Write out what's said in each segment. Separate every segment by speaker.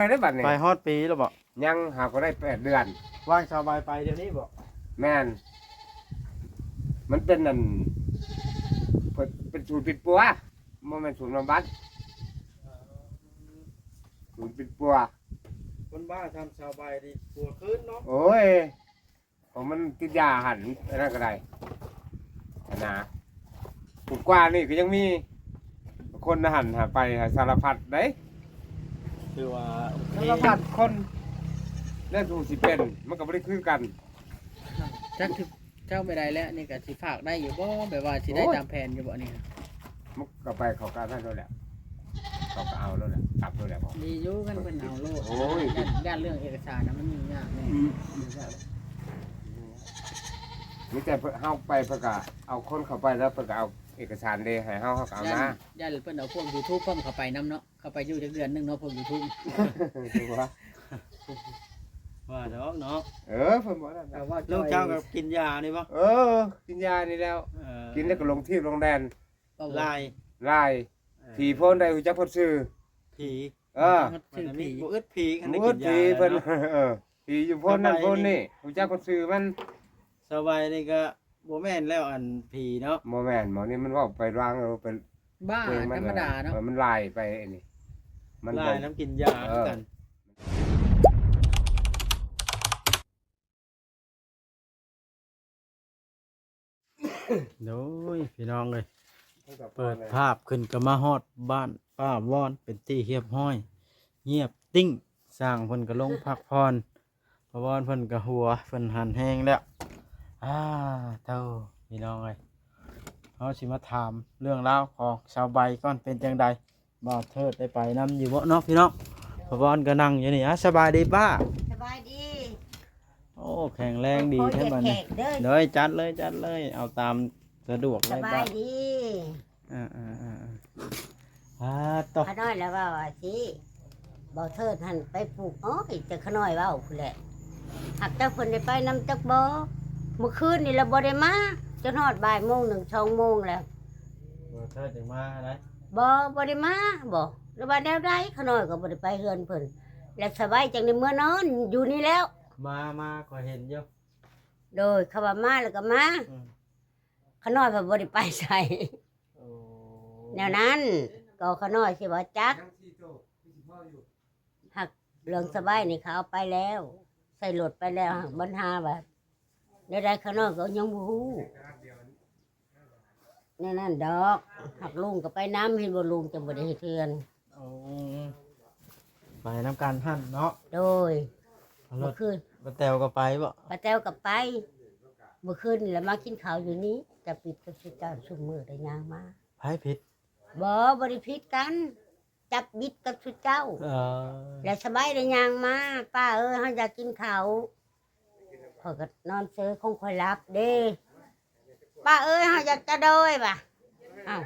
Speaker 1: ไปได้บัดนี้
Speaker 2: ไปฮอดปีแล้วบ่
Speaker 1: ยังหาก็ได้แปดเดือน
Speaker 2: ว่างสบายไปเดี๋ยวนี้บ่
Speaker 1: แม่น มันเป็นนั่นเพิ่นเป็นศูนย์ปิดปัวมันเป็นศูนย์บำบัดศูนย์ปิดปัว
Speaker 2: คนบ้าทำสบายดีปวดคืนเนาะ
Speaker 1: โอ้ยผมมันติดยาหันอะไรก็ได้นะถูกกว่านี่ก็ยังมี คนหันหาไปหาสารพัดได้
Speaker 2: คือว่า
Speaker 1: สารพัดคนเรื่องถูกสิเป็น มันก็ไม่ได้คือกัน
Speaker 3: จักที่เจ้าไม่ได้แล้วนี่ก็สิฝากได้อยู่บ่แบบว่าสิได้
Speaker 1: โอ้ย
Speaker 3: ตามแผนอยู่บ่นี่
Speaker 1: มันก็ไปเขาการนั่นแล้วแหละเขาก็เอาแล้วแหละกลับแล้วแหละพอ
Speaker 3: ดีอยู่กันเพิ่นเอาโลด
Speaker 1: โอ้ย
Speaker 3: ด้านด้านเรื่องเอกสารนะมันมียากแน่
Speaker 1: นี่แต่เพิ่นเฮาไปเพิ่นก็เอาคนเข้าไปแล้วเพิ่นก็เอาเอกสารเดให้เฮาเฮาก็เอา
Speaker 3: ย่าน
Speaker 1: มา
Speaker 3: ย่านเพิ่นเอาพวก YouTube เพิ่มเข้าไปนํเนาะ เข้าไปอยู่จักเดือนหนึงเนาะพวก YouTube
Speaker 1: ถูกปะ
Speaker 2: ว่าดอกเนาะ
Speaker 1: เออเพิ่นบอกแล้ว
Speaker 3: แต่
Speaker 1: นะ
Speaker 3: ว่า
Speaker 2: ลูกเจ้าก็กินยานี่บ่
Speaker 1: เออ กินยานี่แล้ว
Speaker 2: เออ
Speaker 1: กินแล้วก็ลงที่ลงแดน
Speaker 2: ลาย
Speaker 1: ลายผีโพ้นได้ฮู้จักเพิ่นชื่อ
Speaker 2: ผี
Speaker 1: เออ
Speaker 2: มัน
Speaker 3: ชื่อ
Speaker 2: จะมี
Speaker 3: ผี
Speaker 2: บ่อึดผีคันได้
Speaker 1: มู
Speaker 2: กิ
Speaker 1: ด
Speaker 2: น
Speaker 1: ผี
Speaker 2: ยา
Speaker 1: เพิ่น
Speaker 2: เนาะ
Speaker 1: เออผีอยู่โพ้นนั่นโพ้นนี่ฮู้จักเพิ่นชื่อมัน
Speaker 2: สบายนี่ก็บ่แม่นแล้วอันผีเนาะ
Speaker 1: บ่แม่นหมอนี่มันเว้าไปร่างเอาเป็น
Speaker 3: บ้า
Speaker 1: เพลง
Speaker 3: ธรรมดาเนาะ
Speaker 1: ออมันลายไปไอ้นี่ มัน
Speaker 2: ลา
Speaker 1: บ่
Speaker 2: ยน้ำกินยา
Speaker 1: เออ
Speaker 2: กัน โดยพี่น้องเลย เปิดภาพขึ้นก็มาฮอดบ้านป้าวอนเป็นที่เฮียบห้อย เงียบติ้งสร้างเพิ่นก็ลงพักพรป้าวอนเพิ่นก็หัวเพิ่นหันแห้งแล้วอ่าเท่าพี่น้องเลยเฮาสิมาถามเรื่องราวของชาวใบก่อนเป็นจังใด บ่าวเทิดได้ไปนํอยู่บ่เนาะพี่น้องป้าวอนก็นั่งอยู่นี่อะสบายดีป้า
Speaker 4: สบายดี
Speaker 2: โอ้แข็งแรงดีแท้บัด
Speaker 4: แข
Speaker 2: นี้
Speaker 4: กเด้อ
Speaker 2: เด้ยจัดเลยจัดเลย เอาตามสะดวก
Speaker 4: ส
Speaker 2: เลย
Speaker 4: บา
Speaker 2: ป้าย
Speaker 4: ดี
Speaker 2: อ่าอ่าอ่าอ่าตก
Speaker 4: ขาน้อยแล้วว่าว่าสิบ่เทิดหันไปปลูกอ้อยแต่ขาน้อยเว้าพุ่นแหละหักเจ้าเพิ่นได้ไปนำจักบ่เมื่อคืนนี่เราบ่ได้มาจนฮอดบ่ายโมงหนึ่งช่องโมงแล้ว
Speaker 2: บ่เทิดจังมาอะไร
Speaker 4: บ่บ่ได้มาบ่แล้วว่าแนวใดขาน้อยก็บ่ได้ไปเฮือนเพิ่นแล้วสบายจังในเมื่อนอนอยู่นี่แล้ว
Speaker 2: มามาก็เห็นอยู่
Speaker 4: โดยเขาว่ามาแล้วก็มา
Speaker 2: อืม
Speaker 4: ขาน้อยก็บ่ได้ไปใส่
Speaker 2: โอ้
Speaker 4: แนวนั้น ก็ขาน้อยสิว่าจักหักเรื่องสบายนี่เขาเอาไปแล้ว ใส่รถไปแล้วหักบรรหาแบบในใดข้างนอกก็ยังบฮู นี่นั่นดอกหักลุงก็ไปน้ำเห็นบ่ลุงจะบ่ได้เฮ็ดเทือน
Speaker 2: โอ้ไปน้ำกันหั่นเนาะ
Speaker 4: โดย
Speaker 2: ร
Speaker 4: เมื่
Speaker 2: ถ
Speaker 4: อคืน
Speaker 2: ป้าแตวก็ไปบ่
Speaker 4: ป้าแต้วก็ไปเมื่อคืนนี่แหล้วมากินข้าวอยู่นี้จะปิดกับสุเจ้าชุมมือได้ยางมา
Speaker 2: ไผผิด
Speaker 4: บ่บริพิษกัน จับบิดกับสุเจ้า
Speaker 2: เออ
Speaker 4: แล้วสบายได้ยางมาป้าเอ้ยเฮาอยากกินข้าวพอยก็นอนเซอคงค่อยรับเด้ ป้าเอ้ยเฮาอยากจะโดยป่ะอ้าว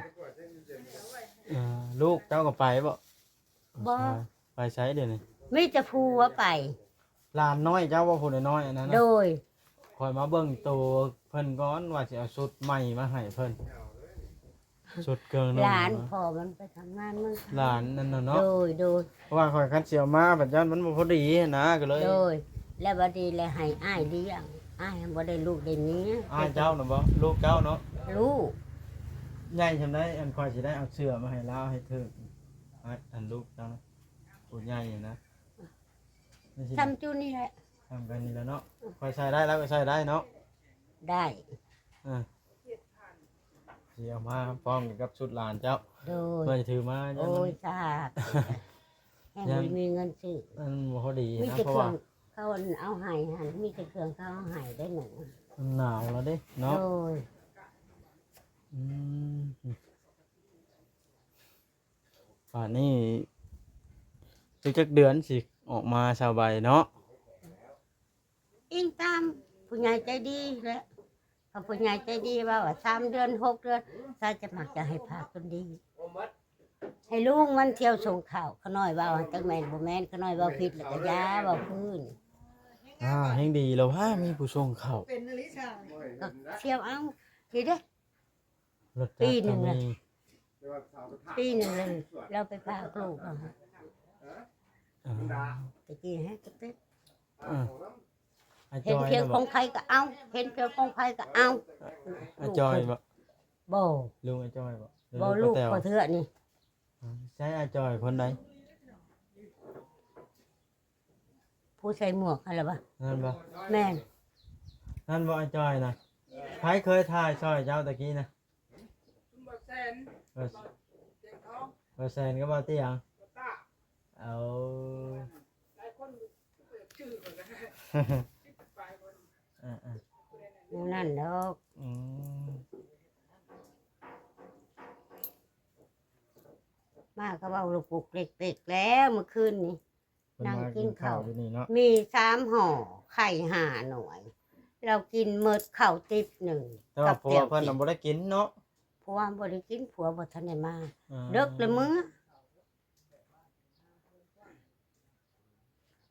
Speaker 2: เออลูกเจ้าก็ไปบ่
Speaker 4: บ่
Speaker 2: ไปใช้เดี๋ยวนี้
Speaker 4: มีแต่ผัวไป
Speaker 2: หลานน้อยเจ้าว่าผู้น้อยๆอันนั้น
Speaker 4: โด
Speaker 2: นะ
Speaker 4: ย
Speaker 2: คอยมาเบิ่งตัวเพิ่นก่อนว่าสิเอาชุดใหม่มาให้เพิ่นชุดเกิง
Speaker 4: หลานพ่อมันไปทำงานมัน
Speaker 2: หลานนั่นน่ะเนาะ
Speaker 4: โดยโดย
Speaker 2: เพราะว่าคอยคันเสียวมาปัจจุบันมันบ่พอดีนะก็เลย
Speaker 4: โดย แล้วบัดนี้เลยให้อ้ายเลี้ยง อ้ายบ่ได้ลูกได้เนี้ย
Speaker 2: อ้ายเจ้าน่ะบ่ลูกเจ้าเนาะ
Speaker 4: ลูก
Speaker 2: ใหญ่ทำได้อันคอยสิได้เอาเสื้อมาให้ลาวให้เธออันอันลูกเจ้านะผู้ใหญ่นะนี่สิ
Speaker 4: ทำจุนี่แหละ
Speaker 2: ทำกันนี่แหล้วเนาะคอยใส่ได้แล้วก็ใส่ได้เนาะ
Speaker 4: ได้
Speaker 2: อ่าสิเอามาพร้อมกับชุดหลานเจ้า
Speaker 4: โดย
Speaker 2: เพื่อจะถือมา
Speaker 4: โอ้ยสาธุแห่งบ่มีเงินซื้อ
Speaker 2: มันบ่พอดี
Speaker 4: มี
Speaker 2: นะ
Speaker 4: แต่
Speaker 2: เพราะ
Speaker 4: เครื่อ
Speaker 2: ว่าง
Speaker 4: เขาเอาให้หันมีแต่เครื่องเขาเอาให้ได้หนึ่ง
Speaker 2: มันหนาวแล้วเด้เนาะ
Speaker 4: โดย
Speaker 2: อืมป่านนี้จักจักเดือนสิออกมาสบายเนาะ
Speaker 4: อิงตามผู้ใหญ่ใจดีแหล้วพอผู้ใหญ่ใจดีว่าว่าสามเดือนหกเดือนซาจะมักจะให้พาคนดี ให้ลุงมันเที่ยวส่งข่าวเขาน้อยว่าจังแมนบ่แมนเขาน้อยว่าผิดแล้วก็ยาว่าพื้น
Speaker 2: อ่าแห่งดีแล้วว่ามีผู้ส่งเข้า
Speaker 4: ก็เที่ยวเอาทีเด้
Speaker 2: รถ
Speaker 4: ปี
Speaker 2: จักร
Speaker 4: หนึ่
Speaker 2: ก็
Speaker 4: ง
Speaker 2: มี
Speaker 4: น่ะปีหนึ่งเลยเราไปพาลูกเอา
Speaker 2: อ่า
Speaker 4: ตะกี้ให้กระเต๊ะ
Speaker 2: อ่าอา
Speaker 4: เห็
Speaker 2: จ
Speaker 4: น
Speaker 2: อย
Speaker 4: เพียง
Speaker 2: นะ
Speaker 4: ข
Speaker 2: บ่
Speaker 4: องใครก็เอา เห็นเพียงของใครก็เอา
Speaker 2: อาจอยบ่
Speaker 4: บ่
Speaker 2: ลุงอาจอยบ่หรือ
Speaker 4: บ่ลูก
Speaker 2: ป้าแต๋ว
Speaker 4: ก็เถื่อนี่
Speaker 2: อ่าใช่อาจอยคนใด
Speaker 4: ผู้ใส่หมวกอะไรบ่
Speaker 2: นั่นบ่
Speaker 4: แม่น
Speaker 2: นั่นบ่อาจอยนะใครเคยถ่ายซอยเจ้าตะกี้นะเออเปอร์เซ็นต์ก็บ่เตียงเอาอ่าอ่า
Speaker 4: หมู่นั่นดอก
Speaker 2: อืม
Speaker 4: มาก็เว้าลูกปุกเล็กๆแล้วเมื่อคืนนี้
Speaker 2: เพิ่น
Speaker 4: นั่ง
Speaker 2: มา
Speaker 4: กิ
Speaker 2: กิ
Speaker 4: น
Speaker 2: นข้าว
Speaker 4: ข้าว
Speaker 2: อยู่นี่เนาะ
Speaker 4: มีสามห่อไข่ห่าหน่วย เรากินเมิดข้าวติบหนึ่ง
Speaker 2: แต่ว่าผัวเพิ่น
Speaker 4: ติ
Speaker 2: น่ะบ่ได้กินเนาะ
Speaker 4: ผัวบ่ได้กินผัวบ่ทันได้มา
Speaker 2: อ่า
Speaker 4: เด็กเลยมึง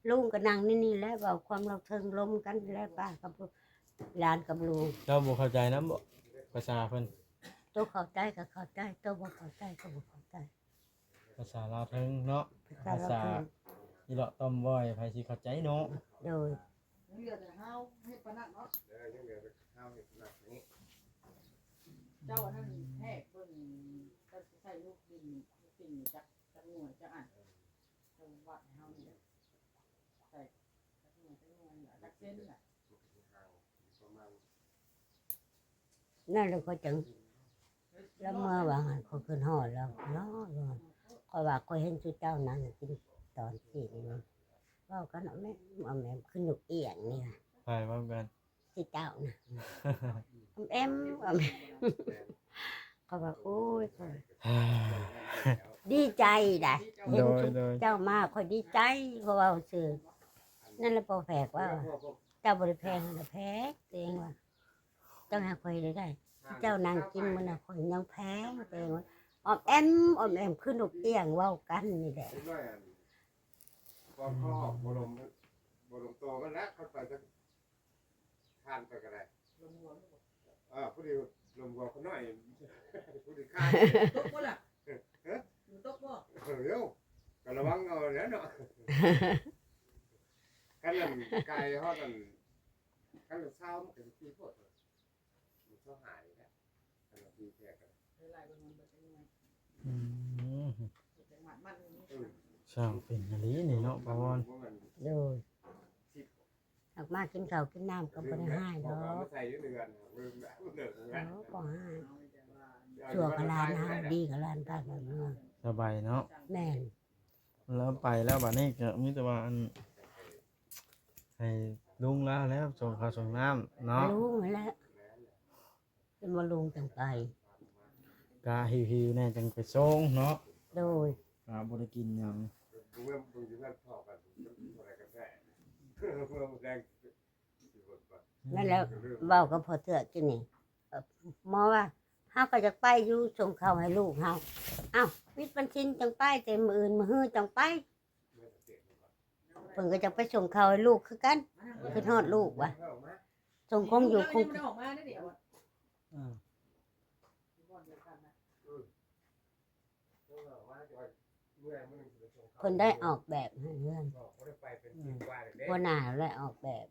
Speaker 4: ลุงก็นั่งนี่นี่ๆแหล้วเว้าความเราเทิงลมกันแล้วป้ากับลูกหลานกับลุง
Speaker 2: เจ้าบ่เข้าใจนำบ่ภาษาเพิ่น
Speaker 4: ตัวเข้าใจก็เข้าใจตัวบ่เข้าใจก็บ่เข้าใจ
Speaker 2: ภาษาลาวเทิงเนาะ
Speaker 4: ภาษา เรา
Speaker 2: ภาษา
Speaker 4: เทิง
Speaker 2: อีเลาะต้มว้อยไผสิเข้าใจเนาะ
Speaker 4: โดย
Speaker 3: เลือดเฮาให้ปานนั้นเนาะ
Speaker 1: เออยังเหลือแต่ข้าวเห็ดหนักนี้
Speaker 3: เจ้าอันนั้นแท้เบิ่งก็สิใส่ลูกดินลูกดินนี่จักจักหน่วยจักอันจังวัดให้เฮานี่แหละใส่จักหน่วยจักหน่วยจักเส้นน่ะ
Speaker 1: ประมาณ
Speaker 4: นั่นเลยก็จังแล้วเมื่อว่าหันเขาขึ้นหอดแล้วเนาะว่าคอยว่าคอยเห็นชุดเจ้านั้นกิน ตอนที่นี่เว้ากันเอาแม่เอาแม่ขึ้นอยู่เอียงนี่ค่ะ
Speaker 2: ไปพร้อมกัน
Speaker 4: ที่เจ้านะอมแอมอมแอมเขาว่าโอ้ยข้อยดีใจได้เห็
Speaker 2: โด
Speaker 4: น
Speaker 2: ย
Speaker 4: ชุด
Speaker 2: โดย
Speaker 4: เจ้ามาคอยดีใจเขาว่าซื่อนั่นแหละพอแฝกว่า เจ้าบริแพงนะแพงตัวเองว่าต้องหาคอยได้ได้เจ้านางกินมันนะคอยยังแพงตัวเองว่าออมแอมออมแอมขึ้นลูกเตียงเว้ากันนี่แหละ
Speaker 1: เล็กน้ อยอันพอเขาออกบรมบรมโตมันแล้วเขาไปจะทานไปกันได้เออผู้ดีลมกว่าคนน้อยผู้ดีข้าน
Speaker 3: ตกบ่ล่ะอยู่ตกบ่
Speaker 1: เออเดี๋ยวก็ระวังเอาแล้วเนาะกันนั่นไก่ฮอดนั่นกันนั่นเช้ามันก็สิปีโพดเลยมันเช้าหายแล้วกันนั่นปีแท้กัน
Speaker 3: หลายๆเบิ่งมันบ่จักหน่วย
Speaker 2: อืม
Speaker 3: จังหวัดมันนี่
Speaker 1: เออ
Speaker 2: ช่างเป็นอหลีนี่เนาะปาวอน
Speaker 4: โดยออกมากินข้าวกินน้ำก็บ่ได้ให้ดอก
Speaker 1: มาใส่เดือนลืมแล้วเลิก
Speaker 4: เอ
Speaker 1: แล้ว
Speaker 4: อบ่ให้
Speaker 3: เอาแต่ว่า
Speaker 4: ชั่วกับหลานเฮาดีกับหลานตาแบบเมือง
Speaker 2: สบายเนาะ
Speaker 4: แม่น
Speaker 2: แล้วไปแล้วบัดนี้ก็มีแต่ว่าอันให้ลุงลาแล้วส่งข้าวส่งน้ำเนาะ
Speaker 4: ลุงนั่นแหละเป็นบ่ลุงจังไป
Speaker 2: กะหิวๆแน่จังไปส่งเนาะ
Speaker 4: โดย
Speaker 2: กะบ่ได้กินหยัง
Speaker 1: ดูเมื่อมึงจะนั่นพอกันอะไรกันแท้เมื่อมึงแดง
Speaker 4: นั่นแหล้วเว้ากับพ่อเถื่อกินนี่เอ่อหมอว่าเฮาก็จะไปอยู่ส่งข้าวให้ลูกเฮาอ้าววิทย์บัญชินจังไปแต่มื้ออื่นมื้อฮื้อจังไปเพิ่นก็จะไปส่งข้าวให้ลูกคือกัน คือทอดลูกว่ะส่งคงอยู่คง
Speaker 3: มันออกมาได้เดี๋ยว
Speaker 2: อ่า
Speaker 4: เพิ่น ได้ออกแบบให้เพื่อน
Speaker 1: ไปเป็นทีมว่าเด็ก
Speaker 4: บ่น่าและออกแบบ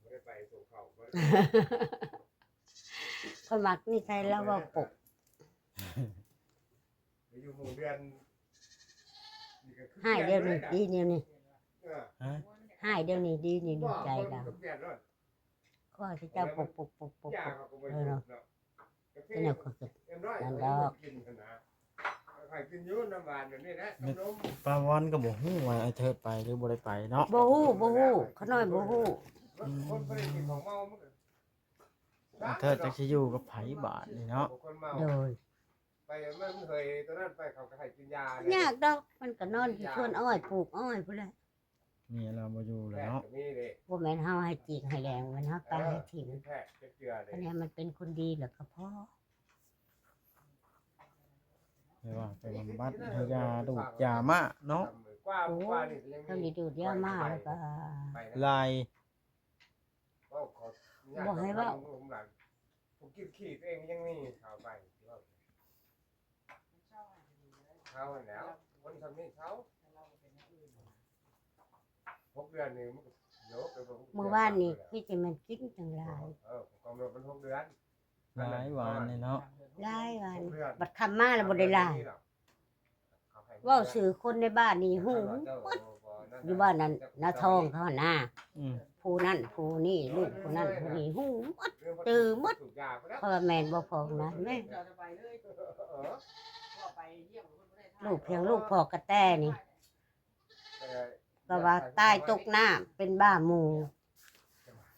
Speaker 1: ไม่ได้ไปส่งเขา
Speaker 4: เพิ่นมักนี่ใครแล้วว่าปก
Speaker 1: อยู่หมู่เดือน
Speaker 4: ให้เดี๋ยวนี้ดีเดี๋ยวนี้
Speaker 2: ฮะ
Speaker 4: ให้เดี๋ยวนี้ดีนี่ดีใจเรา
Speaker 1: เปลี่ยนรถ
Speaker 4: ขอที่เจ้าปกปกปกปก
Speaker 1: ยา
Speaker 4: ปก
Speaker 1: เขาก็ไม่
Speaker 4: เอ
Speaker 1: ถู
Speaker 4: อกเนาะ
Speaker 1: เนาะ
Speaker 4: เป็นแนวเขาคิด
Speaker 1: เอ็มร้อยกินกันนะ ใครกินยุ่น้ำหวานแบบนี้นะขนม
Speaker 2: ปาวอนก็บ่ฮู้ว่าไอ้เทิดไปหรือบ่ได้ไปเนาะ
Speaker 4: บ่ฮู้บ่ฮู้เขาน้อยบ่ฮู้
Speaker 1: คนไม่ได้กินของเมามัน
Speaker 2: ไอ้เทิดจักสิอยู่กับไผบาดนี่เนาะ
Speaker 1: คนเมา
Speaker 4: โดย
Speaker 1: ไปมันเคยตอนนั้นไปเขาก็ให้กินยา
Speaker 4: ยากดอกมันก็นอนที่ชวนอ้อยปลูกอ้อยพุ่นแหละ
Speaker 2: เมียเราบ่อยู่
Speaker 1: แพ
Speaker 2: แล้ว
Speaker 1: ท
Speaker 2: เนาะ
Speaker 1: ย์นี่เลย
Speaker 4: บ่แม่นเฮาให้จีกให้แรงมันเฮาตายให้ถิ่ม
Speaker 1: แพทย์เจือเล
Speaker 4: อั
Speaker 1: ย
Speaker 4: นนี้มันเป็นคนดีแล้วก็พอ
Speaker 2: ไม่ว่าไปบำบัดให้ยาดูดยามะเนาะ
Speaker 1: กว้ากว่านี่ยัง
Speaker 4: เท่านี้ดูดยามาแล้วก็
Speaker 2: ลาย
Speaker 1: ผมกินขี้ตัวเองยังมีข่าวไปเขาแล้วคนทำนี่เขาเดือนนี่มันก็เดี๋ยวไปบิ่ง
Speaker 4: เมื่อวานนี่พี่จะมันกินจังหลาย
Speaker 1: เออความเร็วมันหกเดือน
Speaker 2: หลายหวานนี่เนาะ
Speaker 4: หลายวัน
Speaker 1: หกเดือน
Speaker 4: บัดคำมาแล้วบ่ได้หลายเว้าสื่อคนในบ้านนี่หูหมดอยู่บ้านนั้นนาทองเขาหน้า
Speaker 2: อืม
Speaker 4: ผู้นั่นผู้นี่ลูกผู้นั่นผู้นี่หูหมดตื่นหมดเพราะว่าแม่นบ่พอนะแม่
Speaker 3: เดี๋ยวจะไปเลย
Speaker 1: เออ
Speaker 3: ก็ไปเยี่ยมคนบ่ได้ทาน
Speaker 4: ลูกเพียงลูกพอกระแต้นี่ก็ว่าตายตกน้ำเป็นบ้าหมู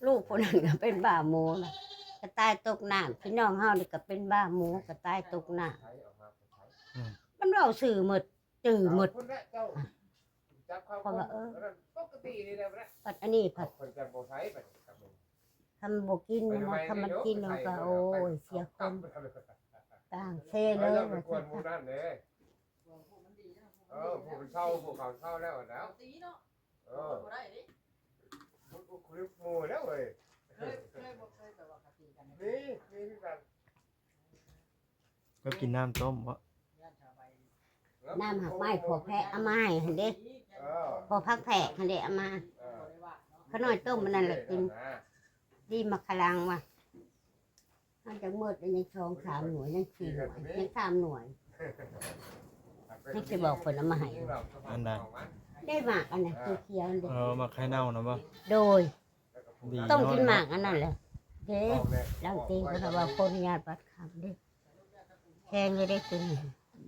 Speaker 4: ลูกผู้นั้นก็เป็นบ้าหมูนะ ก็ตายตกน้ำพี่น้องเฮานี่ก็เป็นบ้าหมูก็ตายตกน้ำมันเว้าสื่อหมดจื้อหมดเพราะว่าเออ
Speaker 1: ปกตินี่แหละ
Speaker 4: ปัดอันนี้ผัด
Speaker 1: คนจะบ่ใช้ไปกับมึง
Speaker 4: ทำบ่กินมันนะทำมันกินมันก็โอ้ยเสียคนต่างเซ่
Speaker 1: เล
Speaker 4: เลยย
Speaker 1: มั
Speaker 4: ว่าน
Speaker 1: ควร
Speaker 4: สิ
Speaker 1: มูนั่นเลย
Speaker 3: บอกพวกมันดีนะ
Speaker 1: เออผู้มันเช่าผู้เขาเช่าแล้วแล้
Speaker 3: เอา
Speaker 1: ว
Speaker 3: ตีเนาะ
Speaker 1: เออ
Speaker 3: บ่ได้ดิ
Speaker 1: มันก็คุยหมู่แล้วเว้ย
Speaker 3: เคยเคยบ่เคยแต่ว่ากะตีกั นี่
Speaker 1: นี่คือกัน
Speaker 2: ก็กินน้ำต้ม
Speaker 3: วใบ
Speaker 4: น้ำหักไม้พอแพะเอามาให้หันเด้
Speaker 1: เออ
Speaker 4: พอพักแพะหันเด้เอามา
Speaker 1: เออ
Speaker 3: บ่ได้ว่าเนาะ
Speaker 4: เขาน้อยต้มมันนั่นแหละกินดีมักขลังว่ะมันจะมืดอันนี้ช่องสามหน่วยยังสี่หน่วยยังสามหน่วยนี่สิบอกเพิ่นเอามาให้ได้หมากอันนั้นเขียวๆนี่
Speaker 2: เออมาไข่เน่านะบ่
Speaker 4: โดย
Speaker 2: ดี
Speaker 4: ต้องกินหมากอันนั้นแหละ เด้ลังตีเพราะว่าคนญาติบัดคำเด้แทงเลยได้กิน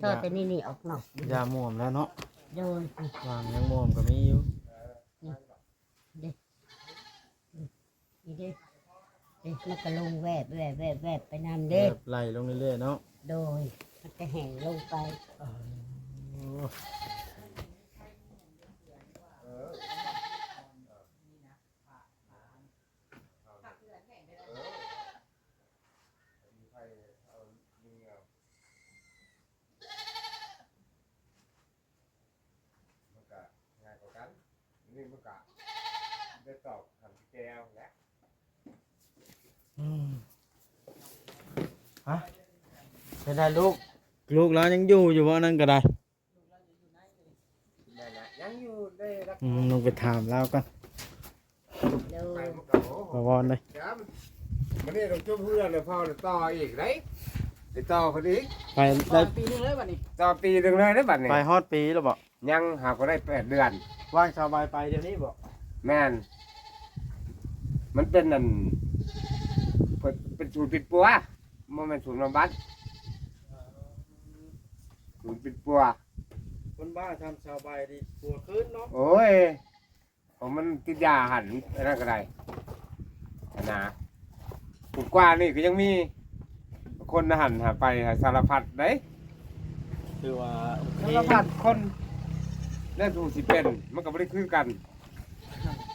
Speaker 4: ทอดแต่นี่นี่ออกนอก
Speaker 2: ยาม่วมแล้วเนาะ
Speaker 4: โดย
Speaker 2: วางยังม่วมก็มีอยู่
Speaker 4: นี่เด้เด้มันก็ลงแวบแวบแวบแวบไปนำ
Speaker 2: แบ
Speaker 4: เด้
Speaker 2: บไล่ลงเรื่อยๆเนาะ
Speaker 4: โดยมันจะแห้งลงไป
Speaker 1: นี่มันก็ได้ตอบคำแก้วและ
Speaker 2: อืมฮะจะได้ลูกลูกแล้วยังอยู่อยู่บ่นั่นก็ได้
Speaker 1: นั่นแหละยังอยู่ได้รับ
Speaker 2: อืมลงไปถามแล้วกัน
Speaker 4: โด
Speaker 1: ไป
Speaker 4: ย
Speaker 1: มันก็โอ้
Speaker 2: บวรเลย
Speaker 1: เดี๋ยวมันมันนี่ต้องจุ่มเพื่อนเลยพ่อเลยต่ออีกได้ไปต่อพอดี
Speaker 2: ไป
Speaker 3: ได้
Speaker 2: ได้
Speaker 3: ปีนึงเลยบัดนี้
Speaker 1: ต่อปีหนึ่งเลยได้บัดนี้
Speaker 2: ไปฮอดปีแล้วบ่
Speaker 1: ยังหาก็ได้แปดเดือน
Speaker 2: ว่างสบายไปเดี๋ยวนี้บ่
Speaker 1: แม่น มันเป็นนั่นเพิ่นเป็นศูนย์ปิดปัวมันเป็นศูนย์บำบัดศูนย์ปิดปัว
Speaker 2: คนบ้าทำสบายดีปวดขึ้นเนาะ
Speaker 1: โอ้ยผมมันติดยาหันอันนั้นก็ได้อันนะถูกกว่านี่ก็ยังมี คนหันหาไปหาสารพัดเด้
Speaker 2: คือว่าโอเค
Speaker 1: สารพัดคน นั่นถูกสิเป็น มันก็ไม่ได้คือกัน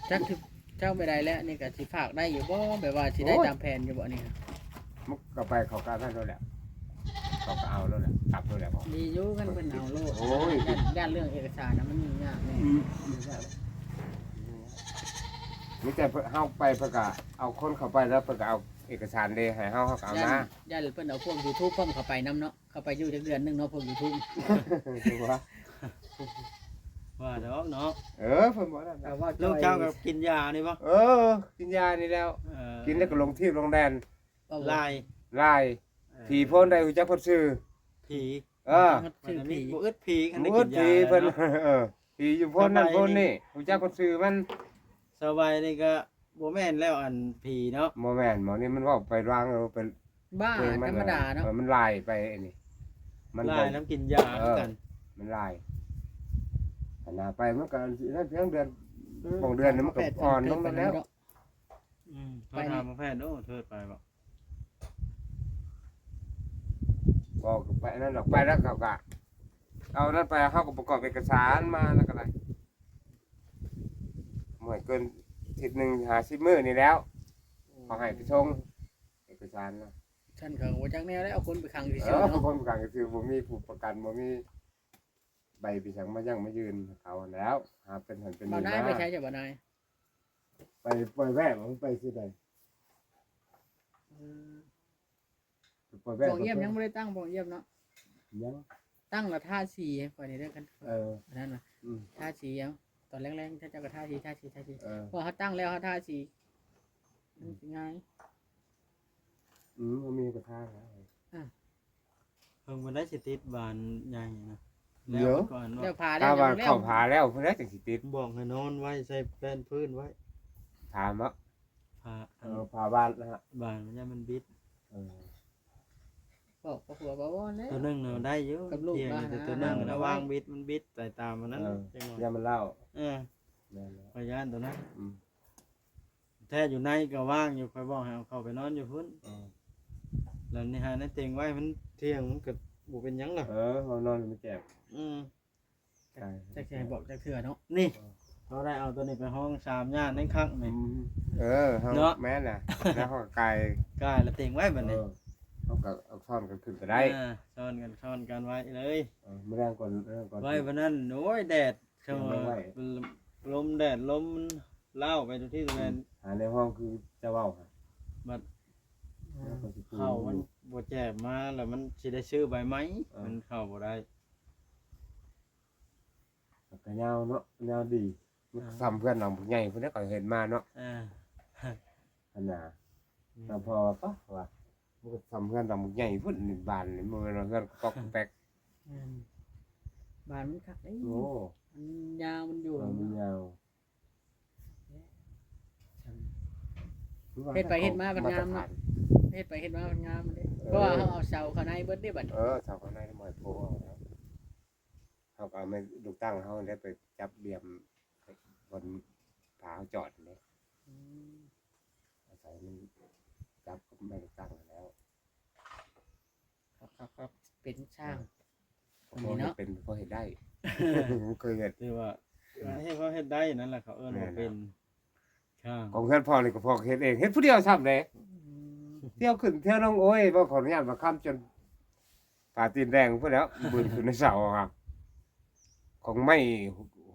Speaker 3: จักเจ้าไปได้แล้วนี่ก็สิฝากได้อยู่บ่แบบว่าสิได้
Speaker 1: โอ้ย
Speaker 3: ตามแผนอยู่บ่นี่
Speaker 1: มันก็ไปเขาก็นั่นแล้วแหละเขาก็เอาแล้วแหละกลับแล้วแหละบอก
Speaker 3: ดีอยู่กันเพิ่นเอาโลด
Speaker 1: โอ้ย
Speaker 3: ด้านด้านเรื่องเอกสารนะมันยุ่งยากแน่
Speaker 1: นี่แต่เฮาไปเพื่อก็เอาคนเข้าไปแล้วเพื่อก็เอาเอกสารเลยให้เฮาเฮาก็เอา
Speaker 3: ย่า
Speaker 1: มา
Speaker 3: นย่านเพิ่นเอาพวก YouTube เพิ่นเข้าไปนํเนาะเข้าไปอยู่จักเดือนหนึงเนาะพวก YouTube
Speaker 1: ถูกปะ
Speaker 2: ว่าดอกเนาะ
Speaker 1: เออเพิ่นบอกแล้ว
Speaker 3: แต่
Speaker 1: นะ
Speaker 3: ว่า
Speaker 2: ลูกเจ้าก็กินยานี่บ่
Speaker 1: เออ กินยานี่แล้ว
Speaker 2: เออ
Speaker 1: กินแล้วก็ลงที่ลงแดน
Speaker 2: ลาย
Speaker 1: ไล่ผีพ่นได้ฮู้จักเพิ่นชื่อ
Speaker 2: ผี
Speaker 1: เออ
Speaker 3: ชื่อ
Speaker 2: มัน
Speaker 3: ผี
Speaker 2: มีบ่อึดผีคันได้
Speaker 1: มู
Speaker 2: กิ
Speaker 1: ด
Speaker 2: น
Speaker 1: ผี
Speaker 2: ยา
Speaker 1: เพิ่น
Speaker 2: เนาะ
Speaker 1: เออผีอยู่พ่นนั่นพ่นนี่ฮู้จักเพิ่นชื่อมัน
Speaker 2: สบายนี่ก็บ่แม่นแล้วอันผีเนาะ
Speaker 1: บ่แม่นหมอนี่มันเว้าไปวางเอาเป็น
Speaker 3: บ้า
Speaker 1: เพลง
Speaker 3: ธรรมดาเนาะ
Speaker 1: ออมันลายไปไอ้นี่มัน
Speaker 2: ลา
Speaker 1: บ่
Speaker 2: ยน้ำกินยาคือกัน
Speaker 1: มันลาย อันน่ะไปมันก็นั่นเพียงเดือนบางเดือนนี่มันก็อ่อนลงไปแล้ว
Speaker 2: อืมเขาถามมาแพทย์โอ้เทิดไปบ่
Speaker 1: บอกไปนั่นดอกไปแล้วเขาก็เอานั่นไปเขาก็ประกอบเอกสารมาแล้วก็อะไรเหมือนเกินทิศหนึ่งหาสิบมือนี่แล้วเขาให้ไปชงเอกสารนะ
Speaker 3: ฉันก็บ่จักแนวแล้วเอาคนไปขัง
Speaker 1: เอ
Speaker 3: ซื่อ
Speaker 1: อ
Speaker 3: ๆเนาะ
Speaker 1: คนประกันก็คือผมมีผู้ประกันผมมี ใบปีสังมายังมายืนเขาแล้วหาเป็นหันเป็น
Speaker 3: บ่
Speaker 1: นี่
Speaker 3: นาย
Speaker 1: นะ
Speaker 3: ไปใช้จะบ่นาย
Speaker 1: ไปปล่อยแว่ผมไปสิใดไปปล่อยแว่
Speaker 3: บ่เยี่ยมยังบ่ได้ตั้งบ่เยี่ยมเนาะ
Speaker 1: ยัง
Speaker 3: ตั้งละท่าสีให้ข่อยนี่เด้อกัน
Speaker 1: เออ
Speaker 3: อันนั้นน่ะ
Speaker 1: อืม
Speaker 3: ท่าสีเอาตอนแรงๆถ้าเจ้าก็ท่าสีท่าสีท่าสี
Speaker 1: เออ
Speaker 3: พอเขาตั้งแล้วเขาท่าสีมันสิง่าย
Speaker 1: อืมมันมีกระทะแล้ว
Speaker 2: เพิ่งมันได้สิติดบานใหญ่นะ
Speaker 1: เดี๋ยว
Speaker 2: ก่อน
Speaker 3: แล้ว
Speaker 2: ว่า
Speaker 3: พาแล้
Speaker 1: ถ้าวว่า
Speaker 3: แล้ว
Speaker 1: เข้าผาแล้วเพิ่นได้จังสิติด
Speaker 2: บอกให้นอนไว้ใส่แป้นพื้นไว้
Speaker 1: ถามว่า
Speaker 2: พา
Speaker 1: เออผาบ้านนะฮะ
Speaker 2: บานมันจะมันบิด
Speaker 1: เออ
Speaker 3: บอกกับผัวบอกว่าเนี่ย
Speaker 2: ตัวหนึงน่ะได้เยอะ
Speaker 3: กับลูก
Speaker 2: เที่ยง
Speaker 3: บ้าน
Speaker 2: แต่
Speaker 3: นะ
Speaker 2: ตัวหนึง
Speaker 3: เอา
Speaker 2: น่ะ
Speaker 3: ไว้
Speaker 2: วางบิดมันบิดใส่ตามมันนั้นจังหวะ
Speaker 1: อย่ามันเล่า
Speaker 2: เออ
Speaker 1: แม่นแล้ว
Speaker 2: พยานตัวนั้น
Speaker 1: อืม
Speaker 2: แท้อยู่ในก็ว่างอยู่คอยบอกให้เอาเข้าไปนอนอยู่พุ่น
Speaker 1: เออ
Speaker 2: แล้วนี่ฮะนั่นเต็งไว้มันเที่ยงมันก็ บ่เป็นหยังล่ะ
Speaker 1: เออเรานอนมันแจ็บ
Speaker 2: อืม
Speaker 1: ใช่
Speaker 3: จะแค่บอกจะเถื่อเนาะ
Speaker 2: นี่เราได้เอาตัวนี้ไปห้องสามย่านนั่นข้างนี่
Speaker 1: อืมเออเฮา
Speaker 2: เนาะ
Speaker 1: แม่นน่ะแล้วเขาก็กาย
Speaker 2: กายแล้วเต็งไว้บัดนี้
Speaker 1: เออเขาก็เอาซ่อนกันขึ้นก็ได้
Speaker 2: อ่าซ่อนกันซ่อนกันไว้เลย
Speaker 1: เออไม่แรงก่อนแรงก่อน
Speaker 2: ไว้วันนั้นโอ้ยแดดเข้ามา
Speaker 1: ไว้
Speaker 2: ลมแดดลมมันเล่าไปทุกที่ทุกแดน
Speaker 1: หาในห้องคือจะเว้าค่ะ
Speaker 2: บัด
Speaker 1: แล้วก็สิปู
Speaker 2: เข้ามัน บ่แจบมาแล้วมันสิได้ชื่อใบไหม
Speaker 1: เออ
Speaker 2: มันเข้าบ่ได้
Speaker 1: ก็ยาวเนาะยาวดีมันทำเพื่อนเราผู้ใหญ่เพิ่นได้ก็เห็นมาเนาะ
Speaker 2: อ่า
Speaker 1: อันน่ะเราพอปะว่ามันก็ทำเพื่อนเราผู้ใหญ่พุ่นนี่บานนี่มันเป็นเพื่อนก๊อกแป๊ก
Speaker 3: บานมันคักไอ้
Speaker 1: โอ้
Speaker 3: มันยาวมันอยู่
Speaker 1: เออมันยาว
Speaker 3: เฮ็ดไปเฮ็ดมามันงามเนาะเฮ็ดไปเฮ็ดมามันงามเลยเพราะว่าเขาเอาเสาเข้าในเบิดได้บัด
Speaker 1: เออชาวข้างในหมอยโพเอาแล้วเขาก็เอาไม่ลูกตั้งเขาได้ไปจับเบี่ยมบนผาเขาจอดเลยอาศัยมันจับก็ไม่ลูกตั้งแล้ว
Speaker 3: ครับครับครับเป็นช่าง
Speaker 1: เพราะเฮ็ดเป็นเพราะเห็นได้เคยเห็น
Speaker 2: ที่ว่าให้เขาเฮ็ดได้นั่นแหละเขาเอิ้นว่าเป็น ข้าง
Speaker 1: ของเพื่อนพ่อนี่ก็พ่อเฮ็ดเองเฮ็ดผู้เดียวซ้ำเลยเที่ยวขึ้นเที่ยวน้องโอ้ยบ่ขออนุญาตมาค้ำจนป่าตีนแดงพุ่นแล้วบืนขึ้นในเสาอะครับ ของไม่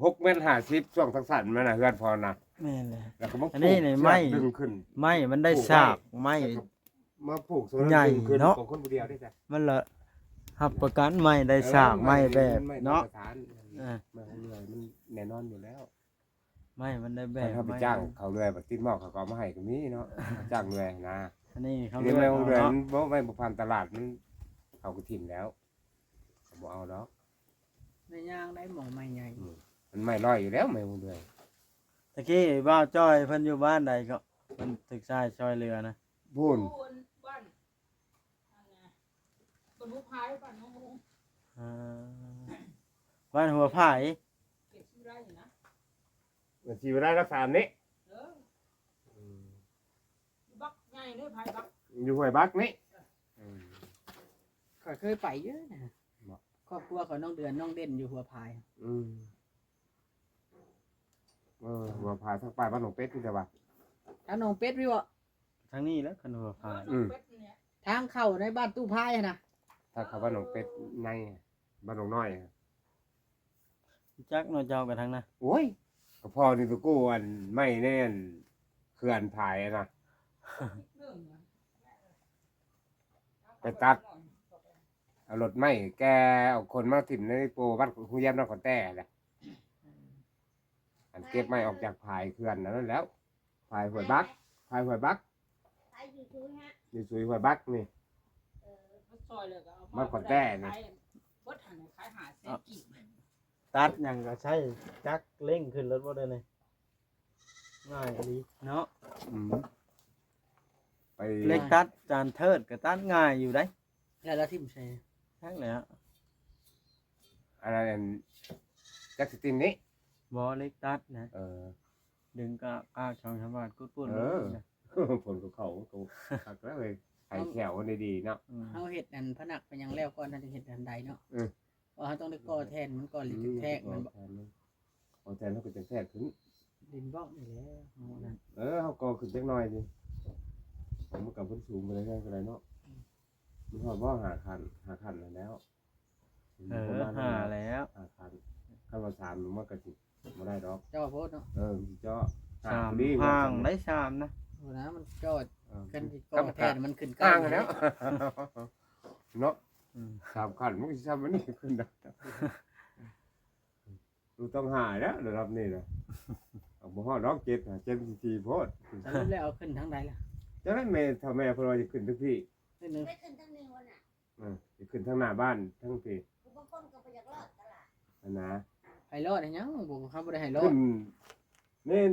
Speaker 1: หกเมตรห้าสิบช่วงทั้งสันมันน่ะเฮือนพอนะ
Speaker 2: แม่นเลย
Speaker 1: แล้วก็มา
Speaker 2: อันนี้นี่ไม่
Speaker 1: ดึงขึ้น
Speaker 2: ไม้มันได้สากไม้
Speaker 1: แล้วก็มาปลูกโซ
Speaker 2: ใหญ่
Speaker 1: ดึงขึ้
Speaker 2: เนาะ
Speaker 1: ของคนผู้เดียวได้จ้ะ
Speaker 2: มันละหับประกันไม้ได้สากไม้แบบเนาะ
Speaker 1: ไม้มตรฐาน
Speaker 2: อ่า
Speaker 1: ไม้ของเรือยมันแน่นอนอยู่แล้ว
Speaker 2: ไม้มันได้แบ
Speaker 1: แต่
Speaker 2: บ
Speaker 1: ถ้าไป
Speaker 2: ไม้
Speaker 1: จ้างเขาเรือยแบบติดหม้อเขาก็เอามาให้ก็มีเนาะจ้างเรือยนะ
Speaker 2: อันนี้เขา
Speaker 1: นี่
Speaker 2: เรียก
Speaker 1: ไม่ของเรือย
Speaker 2: เนาะ
Speaker 1: มันบ่ไม่บุพันตลาดมันเขาก็ถิ่มแล้วเขาบ่เอาดอก
Speaker 3: ในย่างได้หมอใหม่ใหญ่
Speaker 1: มันไม่ร้อยอยู่แล้วไม่ของเรือย
Speaker 2: ตะกี้บ้าวจ้อยเพิ่นอยู่บ้านใดก็เพิ่นศึกษาซอยเรือนะ
Speaker 1: พูน
Speaker 3: บ้านบนภูพายบ้านน้องลุง
Speaker 2: อ่าบ้านหัวผาย
Speaker 3: เก็บชื่อได้อยู่นะ
Speaker 1: บัญชีเวลารักษานี้
Speaker 3: เออบักใหญ่เลยพายบัก
Speaker 1: อยู่ห้วยบักนี่
Speaker 3: ข้อยเคยไปเยอะนะ
Speaker 1: บ่
Speaker 3: ครอบครัวของน้องเดือนน้องเด่นอยู่หัวพาย
Speaker 1: อืมเออหัวพายทั้งปลายบ้านหนองเป็ดนี่แต่ว่า
Speaker 3: ทางน้องเป็ดพี่วะ
Speaker 2: ทั้งนี้แหล้วคันหัวผาย
Speaker 1: อืม
Speaker 3: ทางเข้าในบ้านตู้พายอะนะ
Speaker 1: ถ้าเขาบ้านหนองเป็ดในบ้านหนองน้อยอะ
Speaker 2: จักเนาะเจ้ากันทั้งนั้น
Speaker 1: โอ้ย ก็พ่อนี่ตัวกู้อันไม่แน่นเขื่อนผายอะนะไปตัดเอารถไม่แกเอาคนมาถิ่มในโปรบ้านคุยแย้มนครแต่แหละอันเก็บไม่ออกจากผายเขื่อนนั่นแหล้วผายห้วยบักผายห้วยบักนี่สุยห้วยบักนี่ มันขอนแก่นี่
Speaker 3: วัดหันขายหาเศษกิ่ง
Speaker 2: ตัดหยังก็ใช้จักเร่งขึ้นรถบ่ได้เลยง่ายดีเนาะ
Speaker 1: อืมไป
Speaker 2: เล็กตัดจานเทิดก็ตัดง่ายอยู่ได้
Speaker 3: แล้วเราทิมใช่
Speaker 2: ทั้งเลยฮะ
Speaker 1: อะไรอันแจ็คสตินนี้
Speaker 2: บ่เล็กตัดนะ
Speaker 1: เออ
Speaker 2: ดึงกะกาช่องชาวบ้านกุดๆ
Speaker 1: เออ
Speaker 2: นะ
Speaker 1: ผลของเขาเขาหักแล้วเลยไข่แขวกันดีๆเนาะ
Speaker 2: อืม
Speaker 3: เฮาเฮ็ดอันพนักไปยังแล้วก่อนท่านจะเฮ็ดอันใดเนาะ
Speaker 1: อืม
Speaker 3: เพราะเขาต้องได้ก่อแทนมันก่อนหรือจะแทกมันบ่
Speaker 1: แทนมันเอาแทนเขาก็จะแทกขึ้น
Speaker 3: ดินบล็อกนี่แหละเอานั่น
Speaker 1: เออเขาก็ขึ้นจักหน่อยดิผมมันกับพื้นสูงไปเลยแค่ไหนเนาะมันหอดว่าหาคันหาคันแล้ว
Speaker 2: เอ
Speaker 1: ประ
Speaker 2: อ
Speaker 1: มาณ
Speaker 2: หาแล้ว
Speaker 1: หาคันคันว่าสามมันมากกระสิมาได้ดอก
Speaker 3: เจ้าโพดเนาะ
Speaker 1: เออมันสิเจาะ
Speaker 2: สาม
Speaker 1: ดี
Speaker 2: ห่างได้สามนะ
Speaker 3: โอ้นะมันจอด
Speaker 1: เออ
Speaker 3: กันที่ก่อแทนมันขึ้น
Speaker 1: ก้างกันแล้ว เนาะ
Speaker 2: อืม
Speaker 1: สามคันมันก็สิทำมันนี่ขึ้นได้ดูต้องหายแล้วระดับนี้นะเอาบ่ฮอดดอกเจ็ดหาเจ็ดสิโพด
Speaker 3: สรุปแล้วเอาขึ้นทางใดล่ะ
Speaker 1: จังได๋แม่ถ้าแม่เพิ่นว่าจะขึ้นทั้งพี่
Speaker 3: ขึ้นหนึง
Speaker 4: ไม่ขึ้นทั้งนี้วันน่ะ
Speaker 1: เออจะขึ้นทั้งหน้าบ้านทั้งพี่
Speaker 4: กูบางคนก็ไปอยากรอดตลาด
Speaker 1: อันนะ
Speaker 3: ให้รอดให้หยังบ่เขาบ่ได้ให้รอ
Speaker 1: ขึ้
Speaker 3: ด
Speaker 1: นแม่น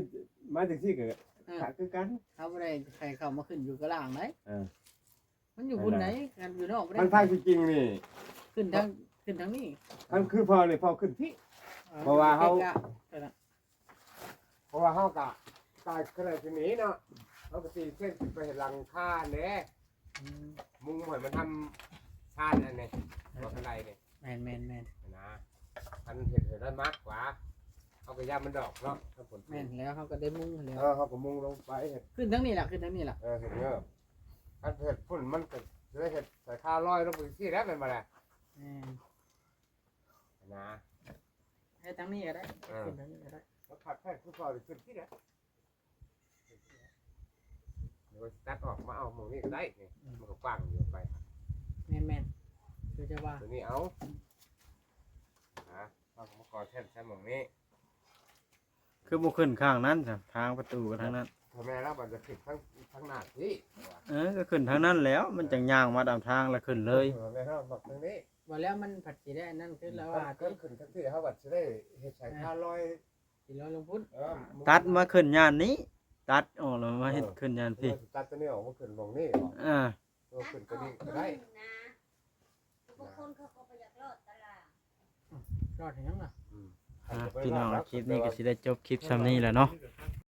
Speaker 1: มาจากที่ก็
Speaker 3: เออ
Speaker 1: ขาคือกัน
Speaker 3: เขาบ่ได้ให้เข้ามาขึ้นอยู่กลางไหน
Speaker 1: เออ
Speaker 3: มันอยู่พุ่นไหนกันอยู่นอกบ่ได้
Speaker 1: มันพายจริงๆนี่
Speaker 3: ขึ้นทางขึ้นทางนี้
Speaker 1: มันคือพอเลยพอขึ้นพี่ เพราะว่าเขา
Speaker 3: กะกะ
Speaker 1: เพราะว่าเฮาก็ตายขนาดนี้เนาะเฮาก็ตีเส้นไปเห็นหลังคาแหน่
Speaker 3: อืม
Speaker 1: มุงเหมือนมันทำชานอันนี้บ่ทันใดนี่
Speaker 3: แม่นแม่นแม่น
Speaker 1: นะมันเห็นเห็นได้มากกว่าเอาก็ยามันดอกเนาะถ้าผล
Speaker 3: แม่นแล้วเขาก็ได้มุ่งแล้ว
Speaker 1: เออเขาก็มุงลงไปเห็ด
Speaker 3: ขึ้นทางนี้ล่ะขึ้นทางนี้ล่ะ
Speaker 1: เออเห็ดเงือบ อันเห็ดพุ่นมันก็จะได้เห็ดใส่ข้าวลอยลงไปที่แล้วเป็นมาแหละ
Speaker 3: แม่น
Speaker 1: นะ
Speaker 3: ให้ทางนี้ก็ได้
Speaker 1: เออ
Speaker 3: ขึ้นทางนี้ก็ได้
Speaker 1: แล้วผัดแพทย์คือพอขึ้นที่แล้วเดี๋ยวตัดออกมาเอาหมูนี่ก็ได้นี่มันก็กว้างอยู่ไป
Speaker 3: แม่นแม่นคือจะว่า
Speaker 1: ตัวนี้เอาฮะเอามาก่อแท่นใช้หมูนี้
Speaker 2: คือบ่ขึ้นข้างนั้นจ้ะทางประตูก็ทางนั้น
Speaker 1: ทำไมแล้วมันจะขึ้นทั้งทั้งหน้าที่
Speaker 2: เออก็ขึ้นทางนั้นแล้ว มันจังย่างมาตามทางแล้วขึ้นเลย
Speaker 1: ทำไมเราบอกตรงนี้
Speaker 3: ว่าแล้วมันผัดสิได้อันนั่นคือแล้วว่า
Speaker 1: ก็ขึ้นทั้งที่เขาบัดจะได้เห็ดใส่ข้าวลอย
Speaker 3: สิร้อยลงพุ่น
Speaker 1: เออ
Speaker 2: ตัดมาขึ้นย่านนี้ ตัดออกแล้วมาเฮ็ดขึ้นย่านพี่
Speaker 1: ตัดตัวนี้ออกมาขึ้นมองนี่เหรอ
Speaker 2: อ่า
Speaker 1: ตัวขึ้นตัวนี้
Speaker 4: ตั
Speaker 1: ก็
Speaker 4: ด
Speaker 1: ได้
Speaker 4: ออกนะบางคนเขาก็ไปอยากรอดตลาด
Speaker 3: รอดให้หยังล่ะ
Speaker 1: อืม
Speaker 2: อะพี่น้องคลิปนี้ก็สิได้จบคลิปซ้ำนี้แหล้วเนาะ